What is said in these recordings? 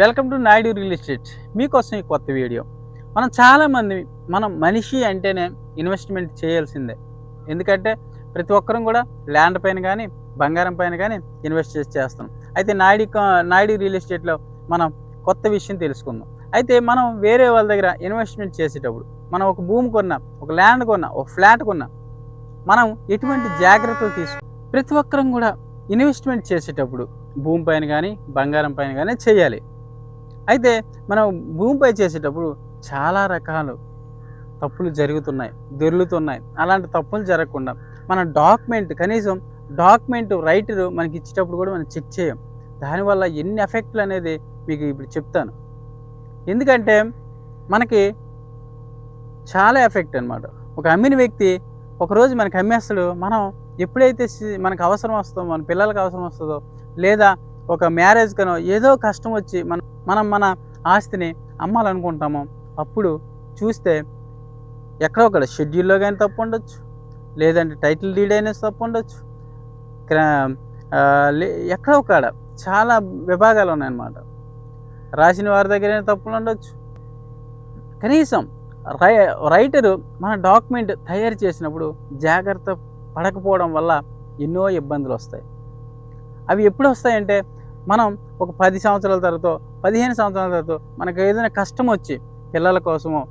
Welcome to Naidu real estate మీకోసం ఈ కొత్త వీడియో. మనం చాలామంది మనం మనిషి అంటేనే ఇన్వెస్ట్మెంట్ చేయాల్సిందే. ఎందుకంటే ప్రతి ఒక్కరం కూడా ల్యాండ్ పైన కానీ బంగారం పైన కానీ ఇన్వెస్ట్ చేసి చేస్తాం అయితే నాయుడు నాయుడు రియల్ ఎస్టేట్లో మనం కొత్త విషయం తెలుసుకుందాం. అయితే మనం వేరే వాళ్ళ దగ్గర ఇన్వెస్ట్మెంట్ చేసేటప్పుడు మనం ఒక భూమి కొన్నా ఒక ల్యాండ్ కొన్నా ఒక ఫ్లాట్ కొన్నా మనం ఎటువంటి జాగ్రత్తలు తీసుకు ప్రతి ఒక్కరం కూడా ఇన్వెస్ట్మెంట్ చేసేటప్పుడు భూమి పైన కానీ బంగారం పైన కానీ చేయాలి. అయితే మనం భూమిపై చేసేటప్పుడు చాలా రకాలు తప్పులు జరుగుతున్నాయి దొర్లుతున్నాయి. అలాంటి తప్పులు జరగకుండా మన డాక్యుమెంట్ కనీసం డాక్యుమెంట్ రైటర్ మనకి ఇచ్చేటప్పుడు కూడా మనం చెక్ చేయం. దానివల్ల ఎన్ని ఎఫెక్ట్లు అనేది మీకు ఇప్పుడు చెప్తాను. ఎందుకంటే మనకి చాలా ఎఫెక్ట్ అన్నమాట. ఒక అమ్మిన వ్యక్తి ఒకరోజు మనకి అమ్మేస్తాడు మనం ఎప్పుడైతే మనకు అవసరం వస్తుందో మన పిల్లలకు అవసరం వస్తుందో లేదా ఒక మ్యారేజ్ కనో ఏదో కష్టం వచ్చి మనం మనం మన ఆస్తిని అమ్మాలనుకుంటామో అప్పుడు చూస్తే ఎక్కడో ఒకటి షెడ్యూల్లో కానీ తప్పు ఉండొచ్చు. లేదంటే టైటిల్ డీడ్ అయినా తప్పు ఉండొచ్చు. క్రా- లే- ఎక్కడో కాడ చాలా విభాగాలు ఉన్నాయన్నమాట. రాసిన వారి దగ్గర తప్పులు ఉండొచ్చు. కనీసం రై రైటరు మన డాక్యుమెంట్ తయారు చేసినప్పుడు జాగ్రత్త పడకపోవడం వల్ల ఎన్నో ఇబ్బందులు వస్తాయి అవి ఎప్పుడు వస్తాయంటే మనం ఒక పది సంవత్సరాల తర్వాత పదిహేను సంవత్సరాల తర్వాత మనకు ఏదైనా కష్టం వచ్చి పిల్లల కోసమో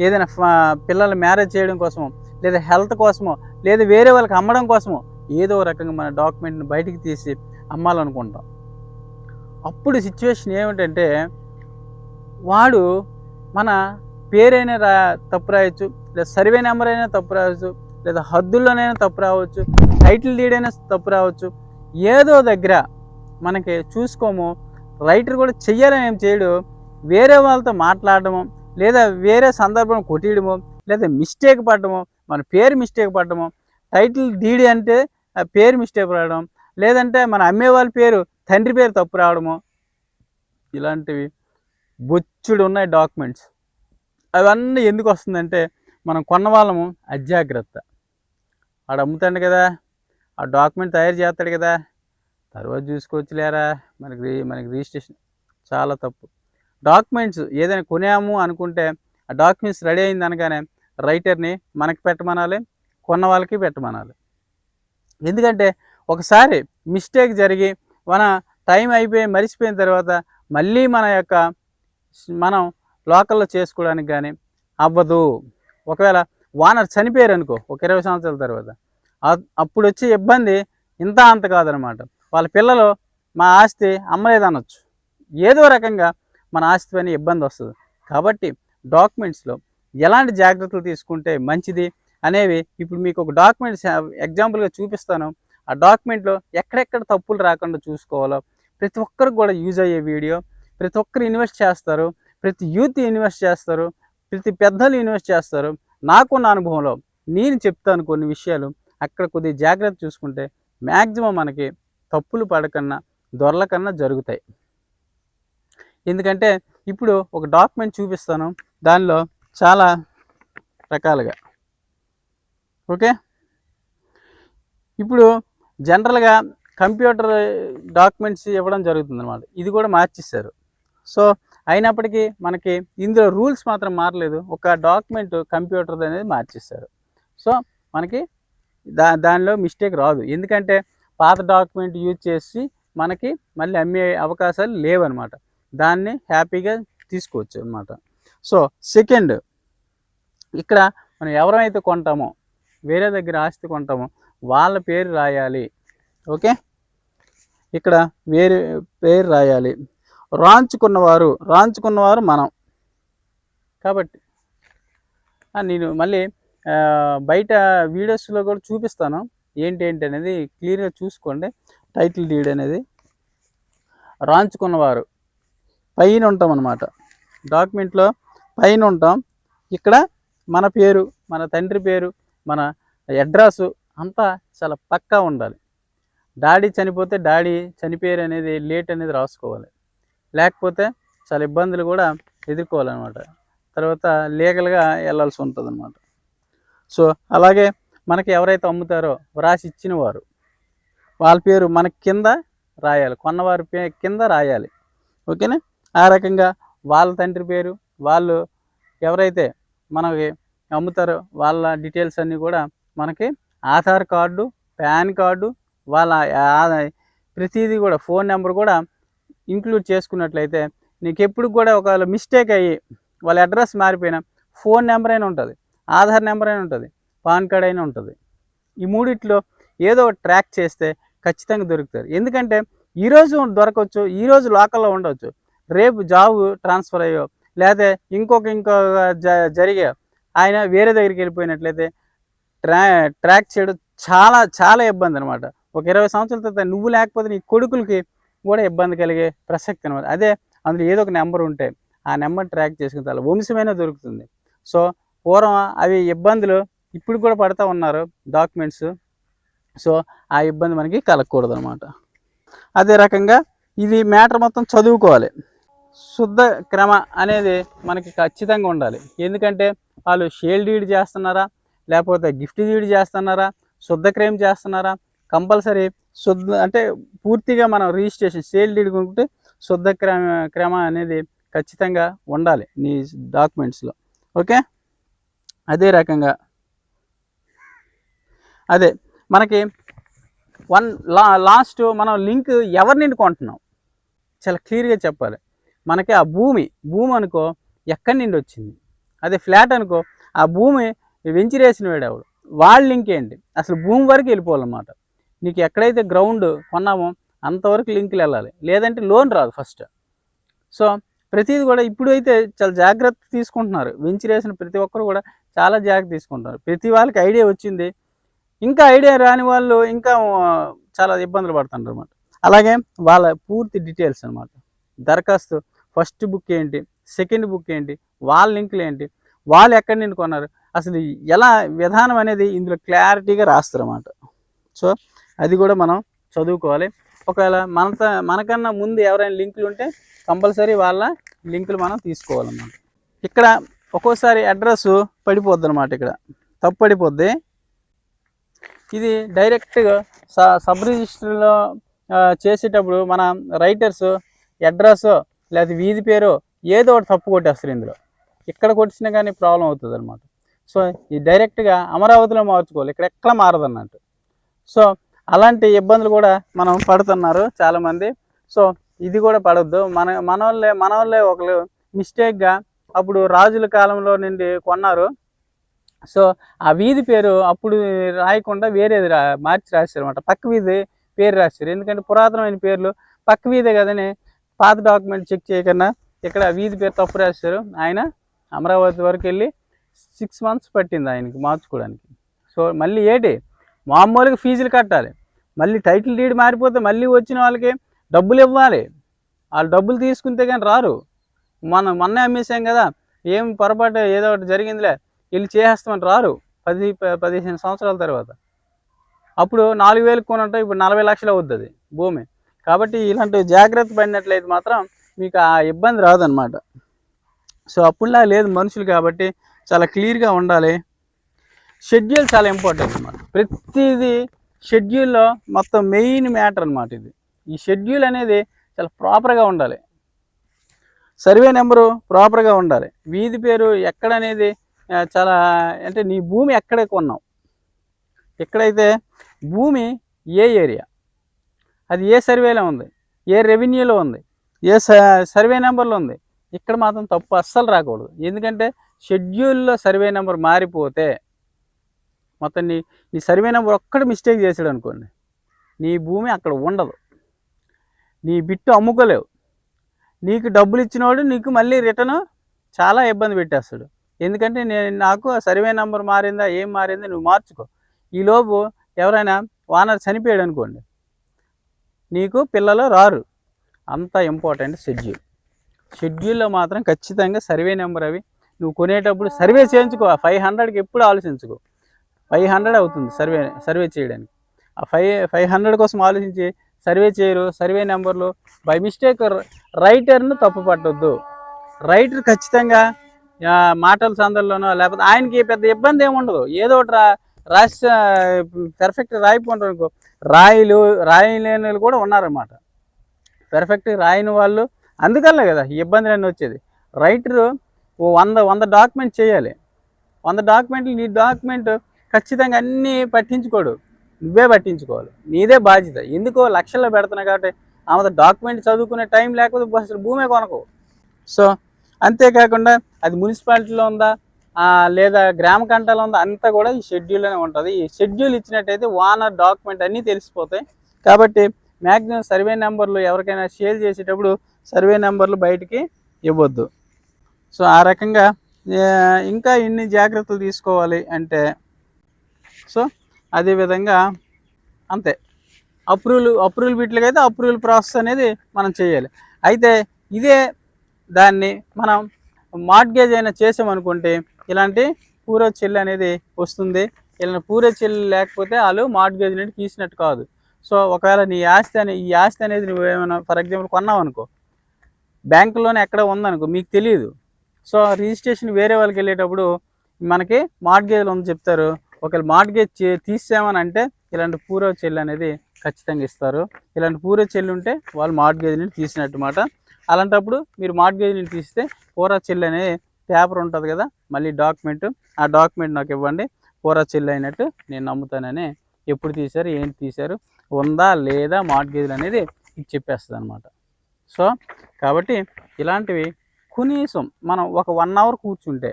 ఏదైనా ఫ- పిల్లల మ్యారేజ్ చేయడం కోసమో లేదా హెల్త్ కోసమో లేదా వేరే వాళ్ళకి అమ్మడం కోసమో ఏదో రకంగా మన డాక్యుమెంట్ని బయటికి తీసి అమ్మాలనుకుంటాం. అప్పుడు సిచ్యువేషన్ ఏమిటంటే వాడు మన పేరైనా రా తప్పు రాయొచ్చు లేదా సర్వే నెంబర్ అయినా తప్పు రావచ్చు లేదా హద్దుల్లోనైనా తప్పు రావచ్చు టైటిల్ డీడ్ అయినా తప్పు రావచ్చు ఏదో దగ్గర మనకి చూసుకోము. రైటర్ కూడా చెయ్యాలని ఏం చేయడు. వేరే వాళ్ళతో మాట్లాడడము లేదా వేరే సందర్భం కొట్టియడము లేదా మిస్టేక్ పడడము మన పేరు మిస్టేక్ పడడము టైటిల్ డీడీ అంటే ఆ పేరు మిస్టేక్ రావడం లేదంటే మన అమ్మే వాళ్ళ పేరు తండ్రి పేరు తప్పు రావడము. ఇలాంటివి బొచ్చుడు ఉన్నాయి డాక్యుమెంట్స్ అవన్నీ ఎందుకు వస్తుందంటే మనం కొన్న వాళ్ళము అజాగ్రత్త. ఆడు అమ్ముతాడు కదా. ఆ డాక్యుమెంట్ తయారు చేస్తాడు కదా. తర్వాత చూసుకోవచ్చులేరా? మనకి మనకి రిజిస్ట్రేషన్ చాలా తప్పు. డాక్యుమెంట్స్ ఏదైనా కొనాము అనుకుంటే ఆ డాక్యుమెంట్స్ రెడీ అయింది అనగానే రైటర్ని మనకి పెట్టమనాలి కొన్న వాళ్ళకి పెట్టమనాలి. ఎందుకంటే ఒకసారి మిస్టేక్ జరిగి మన టైం అయిపోయి మరిచిపోయిన తర్వాత మళ్ళీ మన యొక్క మనం లోకల్లో చేసుకోవడానికి కానీ అవ్వదు. ఒకవేళ వానర్ చనిపోయారు అనుకో ఒక ఇరవై సంవత్సరాల తర్వాత అప్పుడు వచ్చే ఇబ్బంది ఇంత అంత కాదనమాట. వాళ్ళ పిల్లలు మా ఆస్తి అమ్మలేదనొచ్చు. ఏదో రకంగా మన ఆస్తి పైన ఇబ్బంది వస్తుంది. కాబట్టి డాక్యుమెంట్స్లో ఎలాంటి జాగ్రత్తలు తీసుకుంటే మంచిది అనేవి ఇప్పుడు మీకు ఒక డాక్యుమెంట్స్ ఎగ్జాంపుల్గా చూపిస్తాను. ఆ డాక్యుమెంట్లో ఎక్కడెక్కడ తప్పులు రాకుండా చూసుకోవాలో ప్రతి ఒక్కరికి కూడా యూజ్ అయ్యే వీడియో. ప్రతి ఒక్కరు ఇన్వెస్ట్ చేస్తారు. ప్రతి యూత్ ఇన్వెస్ట్ చేస్తారు. ప్రతి పెద్దలు ఇన్వెస్ట్ చేస్తారు. నాకున్న అనుభవంలో నేను చెప్తాను కొన్ని విషయాలు. అక్కడ కొద్దిగా జాగ్రత్త చూసుకుంటే మ్యాక్సిమం మనకి తప్పులు పడకన్నా దొరలకన్నా జరుగుతాయి. ఎందుకంటే ఇప్పుడు ఒక డాక్యుమెంట్ చూపిస్తాను దానిలో చాలా రకాలుగా. ఓకే? ఇప్పుడు జనరల్గా కంప్యూటర్ డాక్యుమెంట్స్ ఇవ్వడం జరుగుతుంది అనమాట ఇది కూడా మార్చిస్తారు సో అయినప్పటికీ మనకి ఇందులో రూల్స్ మాత్రం మారలేదు. ఒక డాక్యుమెంట్ కంప్యూటర్ అనేది మార్చిస్తారు సో మనకి దా దానిలో మిస్టేక్ రాదు. ఎందుకంటే పాత డాక్యుమెంట్ యూజ్ చేసి మనకి మళ్ళీ అమ్మే అవకాశాలు లేవన్నమాట. దాన్ని హ్యాపీగా తీసుకోవచ్చు అనమాట సో సెకండ్ ఇక్కడ మనం ఎవరైతే కొంటామో వేరే దగ్గర ఆస్తి కొంటామో వాళ్ళ పేరు రాయాలి. ఓకే? ఇక్కడ వేరే పేరు రాయాలి. రాంచుకున్నవారు రాంచుకున్నవారు మనం. కాబట్టి నేను మళ్ళీ బయట వీడియోస్లో కూడా చూపిస్తాను. ఏంటి ఏంటి అనేది క్లియర్గా చూసుకోండి. టైటిల్ డీడ్ అనేది. రాంచుకున్నవారు. పైన ఉంటాం అన్నమాట. డాక్యుమెంట్లో పైన ఉంటాం. ఇక్కడ మన పేరు మన తండ్రి పేరు మన అడ్రస్ అంతా చాలా పక్కా ఉండాలి. డాడీ చనిపోతే డాడీ చనిపోయారు అనేది లేట్ అనేది రాసుకోవాలి. లేకపోతే చాలా ఇబ్బందులు కూడా ఎదుర్కోవాలన్నమాట. తర్వాత లీగల్గా వెళ్ళాల్సి ఉంటుంది అన్నమాట సో అలాగే మనకి ఎవరైతే అమ్ముతారో వ్రాసి ఇచ్చిన వారు వాళ్ళ పేరు మన కింద రాయాలి కొన్నవారి పే కింద రాయాలి. ఓకేనా? ఆ రకంగా వాళ్ళ తండ్రి పేరు వాళ్ళు ఎవరైతే మనకి అమ్ముతారో వాళ్ళ డీటెయిల్స్ అన్నీ కూడా మనకి ఆధార్ కార్డు పాన్ కార్డు వాళ్ళ ప్రతిదీ కూడా ఫోన్ నెంబర్ కూడా ఇంక్లూడ్ చేసుకున్నట్లయితే నీకు ఎప్పుడు కూడా ఒకవేళ మిస్టేక్ అయ్యి వాళ్ళ అడ్రస్ మారిపోయినా ఫోన్ నెంబర్ అయినా ఉంటుంది. ఆధార్ నెంబర్ అయినా ఉంటుంది పాన్ కార్డ్ అయినా ఉంటుంది. ఈ మూడిట్లో ఏదో ట్రాక్ చేస్తే ఖచ్చితంగా దొరుకుతారు. ఎందుకంటే ఈరోజు దొరకవచ్చు ఈరోజు లోకల్లో ఉండవచ్చు. రేపు జాబ్ ట్రాన్స్ఫర్ అయ్యో లేకపోతే ఇంకొక ఇంకొక జ జరిగే ఆయన వేరే దగ్గరికి వెళ్ళిపోయినట్లయితే ట్రా ట్రాక్ చేయడం చాలా చాలా ఇబ్బంది అనమాట ఒక ఇరవై సంవత్సరాల తర్వాత నువ్వు లేకపోతే నీ కొడుకులకి కూడా ఇబ్బంది కలిగే ప్రసక్తి అనమాట అదే అందులో ఏదో ఒక నెంబర్ ఉంటే ఆ నెంబర్ ట్రాక్ చేసుకుని చాలా వంశమైనా దొరుకుతుంది. సో పూర్వం అవి ఇబ్బందులు ఇప్పుడు కూడా పడుతూ ఉన్నారు డాక్యుమెంట్స్. సో ఆ ఇబ్బంది మనకి కలగకూడదు అనమాట అదే రకంగా ఇది మ్యాటర్ మొత్తం చదువుకోవాలి. శుద్ధ క్రమ అనేది మనకి ఖచ్చితంగా ఉండాలి. ఎందుకంటే వాళ్ళు షేల్ డీడ్ చేస్తున్నారా? లేకపోతే గిఫ్ట్ డీడ్ చేస్తున్నారా? శుద్ధ క్రయం చేస్తున్నారా? కంపల్సరీ శుద్ధ అంటే పూర్తిగా మనం రిజిస్ట్రేషన్ సేల్ డీడ్ కొనుక్కుంటే శుద్ధ క్రమ క్రమ అనేది ఖచ్చితంగా ఉండాలి నీ డాక్యుమెంట్స్లో. ఓకే? అదే రకంగా. అదే మనకి వన్ లా లాస్ట్ మనం లింక్ ఎవరిని కొంటున్నాం చాలా క్లియర్గా చెప్పాలి. మనకి ఆ భూమి భూమి అనుకో ఎక్కడి నుండి వచ్చింది? అదే ఫ్లాట్ అనుకో ఆ భూమి వెంచిరేసిన వాడేవాడు వాళ్ళ లింక్ ఏంటి? అసలు భూమి వరకు వెళ్ళిపోవాలన్నమాట. నీకు ఎక్కడైతే గ్రౌండ్ కొన్నామో అంతవరకు లింకులు వెళ్ళాలి. లేదంటే లోన్ రాదు ఫస్ట్. సో ప్రతిది కూడా ఇప్పుడు అయితే చాలా జాగ్రత్త తీసుకుంటున్నారు. వెంచిరేసిన ప్రతి ఒక్కరు కూడా చాలా జాగ్రత్త తీసుకుంటారు. ప్రతి వాళ్ళకి ఐడియా వచ్చింది. ఇంకా ఐడియా రాని వాళ్ళు ఇంకా చాలా ఇబ్బందులు పడుతుంటారు అనమాట అలాగే వాళ్ళ పూర్తి డీటెయిల్స్ అనమాట దరఖాస్తు ఫస్ట్ బుక్ ఏంటి సెకండ్ బుక్ ఏంటి వాళ్ళ లింకులు ఏంటి వాళ్ళు ఎక్కడి నుండి కొన్నారు అసలు ఎలా విధానం అనేది ఇందులో క్లారిటీగా రాస్తారు అన్నమాట. సో అది కూడా మనం చదువుకోవాలి. ఒకవేళ మనతో మనకన్నా ముందు ఎవరైనా లింకులు ఉంటే కంపల్సరీ వాళ్ళ లింకులు మనం తీసుకోవాలన్నమాట. ఇక్కడ ఒక్కోసారి అడ్రస్ పడిపోద్ది అనమాట ఇక్కడ. తప్పు పడిపోద్ది. ఇది డైరెక్ట్గా స సబ్ రిజిస్టర్లో చేసేటప్పుడు మన రైటర్స్ అడ్రస్ లేదా వీధి పేరు ఏదో ఒకటి తప్పు కొట్టేస్తారు ఇందులో. ఇక్కడ కొట్టినా కానీ ప్రాబ్లం అవుతుంది అనమాట సో ఈ డైరెక్ట్గా అమరావతిలో మార్చుకోవాలి. ఇక్కడ ఎక్కడ మారదన్నట్టు. సో అలాంటి ఇబ్బందులు కూడా మనం పడుతున్నారు చాలామంది. సో ఇది కూడా పడద్దు. మన మన వాళ్ళే మన వాళ్ళే ఒకరు మిస్టేక్గా అప్పుడు రాజుల కాలంలో నుండి కొన్నారు. సో ఆ వీధి పేరు అప్పుడు రాయకుండా వేరేది రా మార్చి రాశారు అనమాట పక్క వీధి పేరు రాశారు. ఎందుకంటే పురాతనమైన పేర్లు పక్క వీధే కదని. పాత డాక్యుమెంట్ చెక్ చేయకుండా ఇక్కడ వీధి పేరు తప్పు రాశారు. ఆయన అమరావతి వరకు వెళ్ళి సిక్స్ మంత్స్ పట్టింది ఆయనకి మార్చుకోవడానికి. సో మళ్ళీ ఏంటి? మామూలుగా ఫీజులు కట్టాలి. మళ్ళీ టైటిల్ డీడ్ మారిపోతే మళ్ళీ వచ్చిన వాళ్ళకి డబ్బులు ఇవ్వాలి. వాళ్ళు డబ్బులు తీసుకుంటే కానీ రారు. మనం మొన్నే అమ్మేసాం కదా ఏం పొరపాటు ఏదో ఒకటి జరిగిందిలే వీళ్ళు చేసేస్తామని రారు పది ప- పదిహేను సంవత్సరాల తర్వాత. అప్పుడు నాలుగు వేలు కొనంటే ఇప్పుడు నలభై లక్షలు అవుతుంది భూమి. కాబట్టి ఇలాంటి జాగ్రత్త పడినట్లయితే మాత్రం మీకు ఆ ఇబ్బంది రాదనమాట సో అప్పుడులా లేదు మనుషులు కాబట్టి చాలా క్లియర్గా ఉండాలి. షెడ్యూల్ చాలా ఇంపార్టెంట్ అనమాట ప్రతిదీ షెడ్యూల్లో మొత్తం మెయిన్ మ్యాటర్ అనమాట ఇది. ఈ షెడ్యూల్ అనేది చాలా ప్రాపర్గా ఉండాలి. సర్వే నెంబరు ప్రాపర్గా ఉండాలి. వీధి పేరు ఎక్కడ అనేది చాలా అంటే నీ భూమి ఎక్కడ కొన్నావు? ఎక్కడైతే భూమి ఏ ఏరియా? అది ఏ సర్వేలో ఉంది? ఏ రెవెన్యూలో ఉంది? ఏ సర్వే నెంబర్లో ఉంది? ఇక్కడ మాత్రం తప్పు అస్సలు రాకూడదు. ఎందుకంటే షెడ్యూల్లో సర్వే నెంబర్ మారిపోతే మొత్తం నీ నీ సర్వే నెంబర్ ఒక్కటి మిస్టేక్ చేసాడు అనుకోండి నీ భూమి అక్కడ ఉండదు. నీ బిట్టు అమ్ముకోలేవు. నీకు డబ్బులు ఇచ్చినవాడు నీకు మళ్ళీ రిటర్న్ చాలా ఇబ్బంది పెట్టేస్తాడు. ఎందుకంటే నేను నాకు ఆ సర్వే నెంబర్ మారిందా ఏం మారిందా నువ్వు మార్చుకో. ఈలోపు ఎవరైనా వానర్ చనిపోయాడు అనుకోండి. నీకు పిల్లలు రారు. అంత ఇంపార్టెంట్ షెడ్యూల్. షెడ్యూల్లో మాత్రం ఖచ్చితంగా సర్వే నెంబర్ అవి నువ్వు కొనేటప్పుడు సర్వే చేయించుకో. ఆ ఫైవ్ హండ్రెడ్కి ఎప్పుడు ఆలోచించుకో. ఫైవ్ హండ్రెడ్ అవుతుంది సర్వే సర్వే చేయడానికి. ఆ ఫైవ్ ఫైవ్ హండ్రెడ్ కోసం ఆలోచించి సర్వే చేయరు సర్వే నెంబర్లు. బై మిస్టేక్ రైటర్ను తప్పు పట్టొద్దు. రైటర్ ఖచ్చితంగా మాటల సందర్లోనో లేకపోతే ఆయనకి పెద్ద ఇబ్బంది ఏముండదు ఉండదు. ఏదో ఒకటి రా రాసి పెర్ఫెక్ట్ రాయిపోంటారు అనుకో. రాయిలు రాయలేని వాళ్ళు కూడా ఉన్నారన్నమాట. పెర్ఫెక్ట్ రాయని వాళ్ళు అందుకల్లే కదా ఇబ్బంది అన్నీ వచ్చేది. రైటరు ఓ వంద వంద డాక్యుమెంట్ చేయాలి. వంద డాక్యుమెంట్లు నీ డాక్యుమెంట్ ఖచ్చితంగా అన్నీ పట్టించుకోడు. నువ్వే పట్టించుకోవాలి. నీదే బాధ్యత. ఎందుకో లక్షల్లో పెడుతున్నావు కాబట్టి ఆమె డాక్యుమెంట్ చదువుకునే టైం లేకపోతే అసలు భూమే కొనకు. సో అంతేకాకుండా అది మున్సిపాలిటీలో ఉందా లేదా గ్రామ కంటాలో ఉందా అంతా కూడా ఈ షెడ్యూల్లోనే ఉంటుంది. ఈ షెడ్యూల్ ఇచ్చినట్టయితే ఓనర్ డాక్యుమెంట్ అన్నీ తెలిసిపోతాయి. కాబట్టి మ్యాక్సిమం సర్వే నెంబర్లు ఎవరికైనా షేర్ చేసేటప్పుడు సర్వే నెంబర్లు బయటికి ఇవ్వద్దు. సో ఆ రకంగా ఇంకా ఇన్ని జాగ్రత్తలు తీసుకోవాలి అంటే సో అదేవిధంగా అంతే. అప్రూవల్ అప్రూవల్ బిట్లకి అయితే అప్రూవల్ ప్రాసెస్ అనేది మనం చేయాలి. అయితే ఇదే దాన్ని మనం మార్ట్గేజ్ అయినా చేసామనుకుంటే ఇలాంటి పూర్వ చెల్లి అనేది వస్తుంది. ఇలా పూర్వ చెల్లి లేకపోతే వాళ్ళు మార్ట్గేజ్ నుండి తీసినట్టు కాదు. సో ఒకవేళ నీ ఆస్తి అనే ఈ ఆస్తి అనేది నువ్వు ఏమైనా ఫర్ ఎగ్జాంపుల్ కొన్నావు అనుకో బ్యాంకులోనే ఎక్కడ ఉందనుకో మీకు తెలియదు సో రిజిస్ట్రేషన్ వేరే వాళ్ళకి వెళ్ళేటప్పుడు మనకి మార్ట్గేజ్లు ఉంది చెప్తారు. ఒకవేళ మార్ట్గేజ్ తీసామని అంటే ఇలాంటి పూర్వ చెల్లి అనేది ఖచ్చితంగా ఇస్తారు. ఇలాంటి పూర్వ చెల్లి ఉంటే వాళ్ళు మార్ట్గేజ్ నుండి తీసినట్టు మాట అలాంటప్పుడు మీరు మార్ట్గేజ్ నుండి తీస్తే పూర్వ చెల్లి అనే పేపర్ ఉంటుంది కదా మళ్ళీ డాక్యుమెంట్. ఆ డాక్యుమెంట్ నాకు ఇవ్వండి. పూర్వ చెల్లి అయినట్టు నేను నమ్ముతానని ఎప్పుడు తీశారు ఏంటి తీశారు ఉందా లేదా మార్ట్గేజ్లు అనేది ఇది చెప్పేస్తుంది అనమాట సో కాబట్టి ఇలాంటివి కనీసం మనం ఒక వన్ అవర్ కూర్చుంటే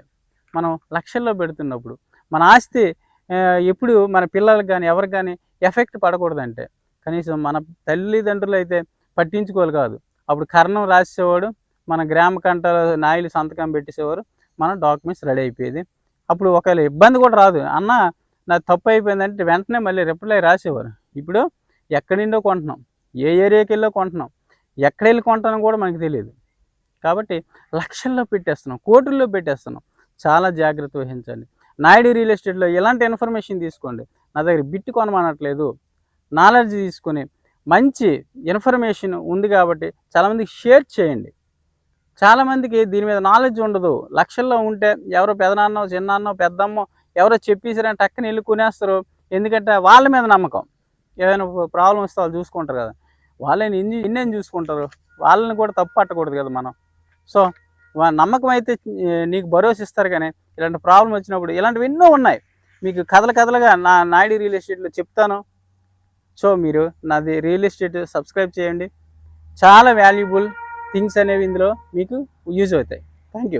మనం లక్షల్లో పెడుతున్నప్పుడు మన ఆస్తి ఎప్పుడు మన పిల్లలకు కానీ ఎవరికి కానీ ఎఫెక్ట్ పడకూడదంటే కనీసం మన తల్లిదండ్రులు అయితే పట్టించుకోవాలి కాదు. అప్పుడు కర్ణం రాసేవాడు మన గ్రామ కంటలో నాయలు సంతకం పెట్టేసేవారు మన డాక్యుమెంట్స్ రెడీ అయిపోయేది. అప్పుడు ఒకవేళ ఇబ్బంది కూడా రాదు. అన్న నా తప్పు అయిపోయిందంటే వెంటనే మళ్ళీ రిప్లై రాసేవారు. ఇప్పుడు ఎక్కడి నుండో కొంటున్నాం. ఏ ఏరియాకి వెళ్ళో కొంటున్నాం. ఎక్కడ వెళ్ళి కొంటానో కూడా మనకు తెలియదు. కాబట్టి లక్షల్లో పెట్టేస్తున్నాం కోటుల్లో పెట్టేస్తున్నాం. చాలా జాగ్రత్త వహించండి నాయుడు రియల్ ఎస్టేట్లో ఎలాంటి ఇన్ఫర్మేషన్ తీసుకోండి? నా దగ్గర బిట్ కొనమనట్లేదు. నాలెడ్జ్ తీసుకొని మంచి ఇన్ఫర్మేషన్ ఉంది కాబట్టి చాలామందికి షేర్ చేయండి. చాలామందికి దీని మీద నాలెడ్జ్ ఉండదు. లక్షల్లో ఉంటే ఎవరో పెదనాన్నో చిన్నాన్నో పెద్దమ్మో ఎవరో చెప్పేసారని టక్కన వెళ్ళి కొనేస్తారు. ఎందుకంటే వాళ్ళ మీద నమ్మకం. ఏదైనా ప్రాబ్లం వస్తే వాళ్ళు చూసుకుంటారు కదా. వాళ్ళని ఇన్ని ఇన్నేం చూసుకుంటారు? వాళ్ళని కూడా తప్పు పట్టకూడదు కదా మనం. సో నమ్మకం అయితే నీకు భరోసా ఇస్తారు కానీ ఇలాంటి ప్రాబ్లం వచ్చినప్పుడు ఇలాంటివి ఎన్నో ఉన్నాయి. మీకు కథల కథలుగా నా నాయుడు రియల్ ఎస్టేట్లో చెప్తాను. సో మీరు నాది రియల్ ఎస్టేట్ సబ్స్క్రైబ్ చేయండి. చాలా వాల్యుబుల్ థింగ్స్ అనేవి ఇందులో మీకు యూజ్ అవుతాయి. Thank you